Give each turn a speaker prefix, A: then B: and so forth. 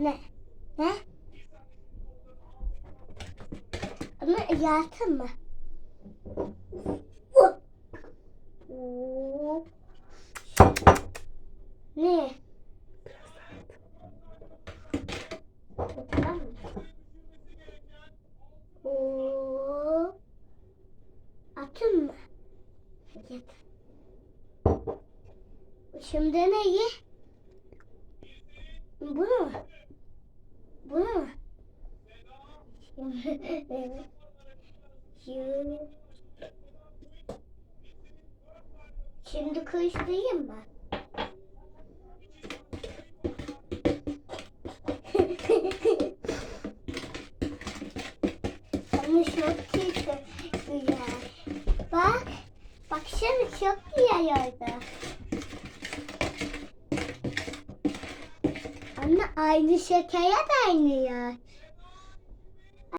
A: Ne? Ne? Ama yartın mı? Ne? Atın mı? Yat. Şimdi ne ye? Bunu mu? Şimdi, şimdi, şimdi kışlayayım mı? Ama çok güzel. güzel. Bak. Baksana çok güzel orada. Anne aynı şekere benziyor.